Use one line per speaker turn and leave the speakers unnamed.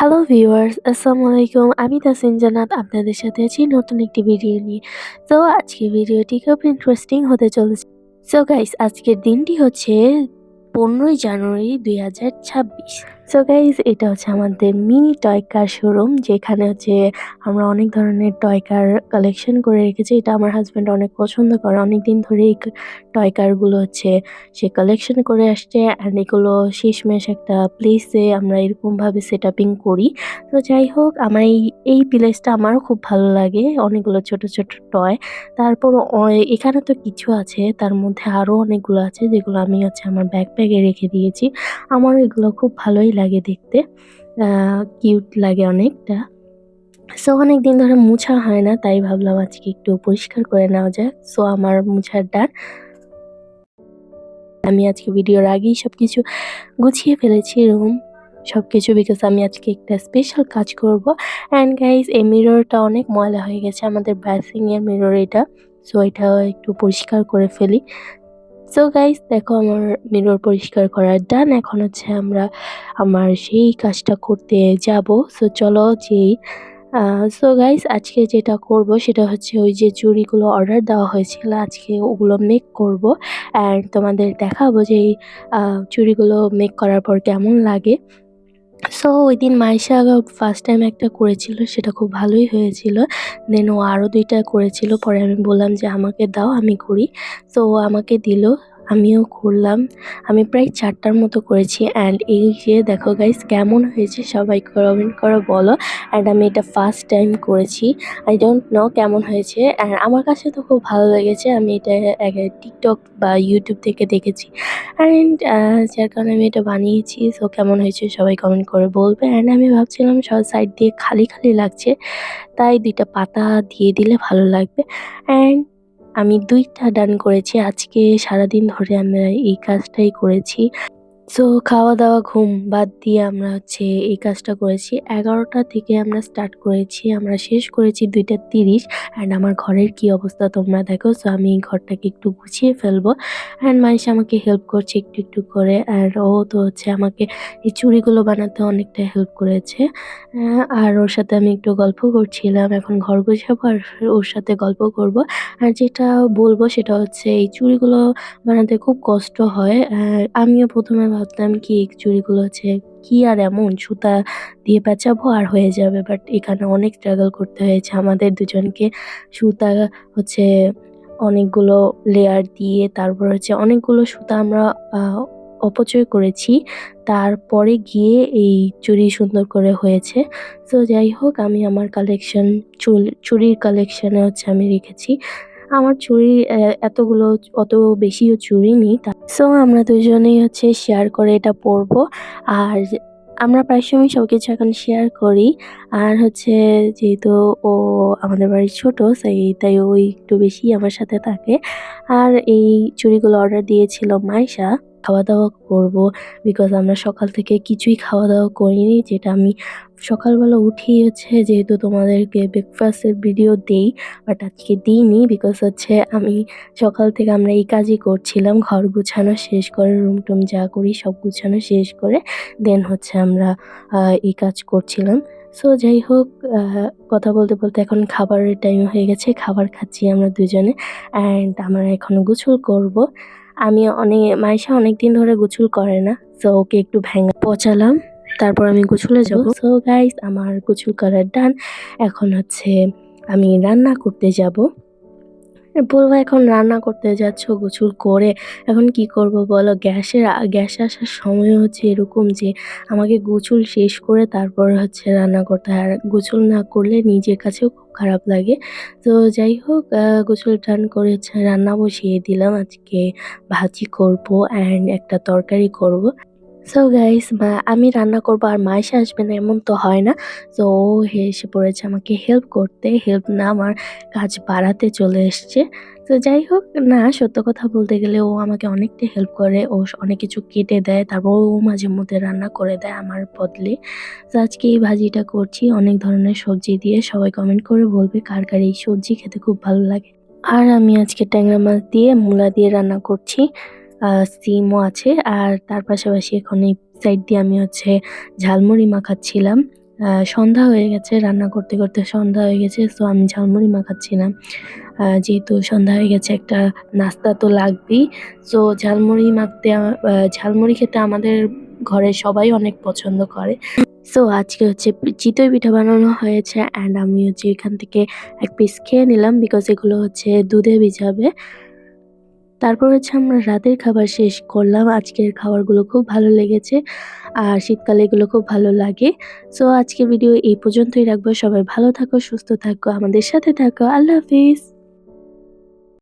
Hello viewers আসসালামু আলাইকুম আমি তাসিন জানাত, আপনাদের সাথে আছি নতুন একটি ভিডিও নিয়ে। তো আজকে ভিডিওটি খুব ইন্টারেস্টিং হতে চলেছে। সো গাইস আজকের দিনটি হচ্ছে পনেরোই জানুয়ারি দুই হাজার ছাব্বিশ। সো গাইস এটা হচ্ছে আমাদের মিনি টয় কার শোরুম যেখানে হচ্ছে আমরা অনেক ধরনের টয় কার কালেকশন করে রেখেছি। এটা আমার হাজব্যান্ড অনেক পছন্দ করে। অনেক দিন ধরে এই টয় কারগুলো হচ্ছে সে কালেকশন করে আসছে অ্যান্ড এগুলো শেষমেশ একটা প্লেসে আমরা এরকমভাবে সেট আপিং করি। তো যাই হোক, আমার এই এই প্লেসটা আমারও খুব ভালো লাগে, অনেকগুলো ছোট ছোট টয় তারপর এখানে তো কিছু আছে, তার মধ্যে আরও অনেকগুলো আছে, যেগুলো আমি হচ্ছে আমার ব্যাকপ্যাকে রেখে দিয়েছি। আমার এগুলো খুব ভালোই লাগে দেখতে। কিউট লাগে অনেকটা। সো অনেক দিন ধরে মুছা হয় না, তাই ভাবলাম আজকে একটু পরিষ্কার করে নেওয়া যায় সো আমার মুছার ডান আমি আজকে ভিডিওর আগেই সব কিছু গুছিয়ে ফেলেছি রুম সব কিছু বিকজ আমি আজকে একটা স্পেশাল কাজ করব। অ্যান্ড গাইজ এই মিররটা অনেক ময়লা হয়ে গেছে, আমাদের ব্যাসিংয়ের মিরর এটা। সো এটা একটু পরিষ্কার করে ফেলি। সো গাইস দেখো আমার মিরর পরিষ্কার করার ডান এখন হচ্ছে আমরা আমার সেই কাজটা করতে যাব। সো চলো যেই সো গাইস আজকে যেটা করব সেটা হচ্ছে ওই যে চুড়িগুলো অর্ডার দেওয়া হয়েছিল, আজকে ওগুলো মেক করব। অ্যান্ড তোমাদের দেখাবো যে এই চুড়িগুলো মেক করার পর কেমন লাগে। সো ওই দিন মাইশা ফার্স্ট টাইম একটা করেছিল, সেটা খুব ভালোই হয়েছিল। দেন ও আরও দুইটা করেছিল, পরে আমি বললাম যে, আমাকে দাও, আমি করি। সো ও আমাকে দিল। আমিও করলাম। আমি প্রায় চারটার মতো করেছি অ্যান্ড এই যে দেখো গাইস কেমন হয়েছে সবাই কমেন্ট করো, বলো। অ্যান্ড আমি এটা ফার্স্ট টাইম করেছি। আই ডোন্ট নো কেমন হয়েছে অ্যান্ড আমার কাছে তো খুব ভালো লেগেছে। আমি এটা টিকটক বা ইউটিউব থেকে দেখেছি। অ্যান্ড যার কারণে আমি এটা বানিয়েছি। সো কেমন হয়েছে সবাই কমেন্ট করে বলবে। অ্যান্ড আমি ভাবছিলাম সব সাইড দিয়ে খালি খালি লাগছে। তাই দুইটা পাতা দিয়ে দিলে ভালো লাগবে। অ্যান্ড আমি দুইটা ডান করেছি। আজকে সারাদিন ধরে আমরা এই কাজটাই করেছি। সো খাওয়া দাওয়া ঘুম বাদ দিয়ে আমরা হচ্ছে এই কাজটা করেছি। এগারোটা থেকে আমরা স্টার্ট করেছি, আমরা শেষ করেছি দুইটা তিরিশ। অ্যান্ড আমার ঘরের কি অবস্থা তোমরা দেখো। সো আমি এই ঘরটাকে একটু গুছিয়ে ফেলব। অ্যান্ড মানুষ আমাকে হেল্প করছে একটু একটু করে। আর ও তো হচ্ছে আমাকে এই চুড়িগুলো বানাতে অনেকটা হেল্প করেছে। আর ওর সাথে আমি একটু গল্প করছিলাম। এখন ঘর গুছাবো আর ওর সাথে গল্প করব। আর যেটা বলব সেটা হচ্ছে এই চুড়িগুলো বানাতে খুব কষ্ট হয়। আমিও প্রথমে ভাবতাম কি এই চুড়িগুলো হচ্ছে কি আর এমন সুতা দিয়ে পেঁচাবো আর হয়ে যাবে। বাট এখানে অনেক স্ট্রাগল করতে হয়েছে। আমাদের দুজনকে সুতা হচ্ছে অনেকগুলো লেয়ার দিয়ে তারপর হচ্ছে অনেকগুলো সুতা আমরা অপচয় করেছি। তারপরে গিয়ে এই চুড়ি সুন্দর করে হয়েছে। তো যাই হোক, আমি আমার কালেকশন চুল চুড়ির কালেকশনে হচ্ছে আমি রেখেছি। আমার চুড়ি এতগুলো, অত বেশিও চুরি নেই। সো আমরা দুজনেই হচ্ছে শেয়ার করে এটা পরবো। আর আমরা প্রায় সময় সব কিছু এখন শেয়ার করি। আর হচ্ছে যেহেতু ও আমাদের বাড়ির ছোট, সেই তাই ও একটু বেশি আমার সাথে থাকে। আর এই চুড়িগুলো অর্ডার দিয়েছিল মাইশা খাওয়া দাওয়া করব। বিকজ আমরা সকাল থেকে কিছুই খাওয়া দাওয়া করিনি, যেটা আমি সকালবেলা উঠেই হচ্ছে যেহেতু তোমাদেরকে ব্রেকফাস্টের ভিডিও দেই বাট আজকে দিইনি বিকজ হচ্ছে আমি সকাল থেকে আমরা এই কাজই করছিলাম, ঘর গুছানো শেষ করে রুম টুম যা করি সব গুছানো শেষ করে দেন হচ্ছে আমরা এই কাজ করছিলাম। সো যাই হোক কথা বলতে বলতে এখন খাবারের টাইম হয়ে গেছে, খাবার খাচ্ছি আমরা দুজনে অ্যান্ড আমরা এখন গোসল করব। আমি অনেক মাইশা অনেকদিন ধরে গোসল করে না সো ওকে একটু ভেঙে পচালাম। তারপর আমি গোসলে যাব। সো গাইস আমার গোসল করার ডান এখন হচ্ছে আমি রান্না করতে যাব। বলব এখন রান্না করতে যাচ্ছ গোসল করে। এখন কি করব বলো? গ্যাসের গ্যাস আসার সময় হচ্ছে এরকম যে আমাকে গোসল শেষ করে তারপর হচ্ছে রান্না করতে হয়। আর গোসল না করলে নিজের কাছেও খুব খারাপ লাগে। তো যাই হোক গোসল টান করে হচ্ছে রান্না বসিয়ে দিলাম। আজকে ভাজি করব অ্যান্ড একটা তরকারি করব। সো গাইস মা, আমি রান্না করব আর মা এসে আসবে না, এমন তো হয় না। সো ও এসে পড়েছে আমাকে হেল্প করতে হেল্প না আমার কাজ বাড়াতে চলে এসছে। তো যাই হোক, না, সত্য কথা বলতে গেলে ও আমাকে অনেকটা হেল্প করে, ও অনেক কিছু কেটে দেয়, তারপর ও মাঝে মধ্যে রান্না করে দেয় আমার বদলে। তো আজকে এই ভাজিটা করছি, অনেক ধরনের সবজি দিয়ে, সবাই কমেন্ট করে বলবে কার কার এই সবজি খেতে খুব ভালো লাগে। আর আমি আজকে ট্যাংরা মাছ দিয়ে, মূলা দিয়ে রান্না করছি। সিমও আছে। আর তার পাশাপাশি এখন এই সাইড দিয়ে আমি হচ্ছে ঝালমুড়ি মাখাচ্ছিলাম। সন্ধ্যা হয়ে গেছে, রান্না করতে করতে সন্ধ্যা হয়ে গেছে সো আমি ঝালমুড়ি মাখাচ্ছিলাম। যেহেতু সন্ধ্যা হয়ে গেছে, একটা নাস্তা তো লাগবেই। সো ঝালমুড়ি মাখতে ঝালমুড়ি খেতে আমাদের ঘরে সবাই অনেক পছন্দ করে। সো আজকে হচ্ছে চিতই পিঠা বানানো হয়েছে অ্যান্ড আমি হচ্ছে এখান থেকে এক পিস খেয়ে নিলাম বিকজ এগুলো হচ্ছে দুধে ভিজাবে। তারপর হচ্ছে আমরা রাতের খাবার শেষ করলাম। আজকের খাবারগুলো খুব ভালো লেগেছে আর শীতকালে এগুলো খুব ভালো লাগে। সো আজকে ভিডিও এই পর্যন্তই রাখব। সবাই ভালো থাকো, সুস্থ থাকো, আমাদের সাথে থাকো। আল্লাহ হাফিজ।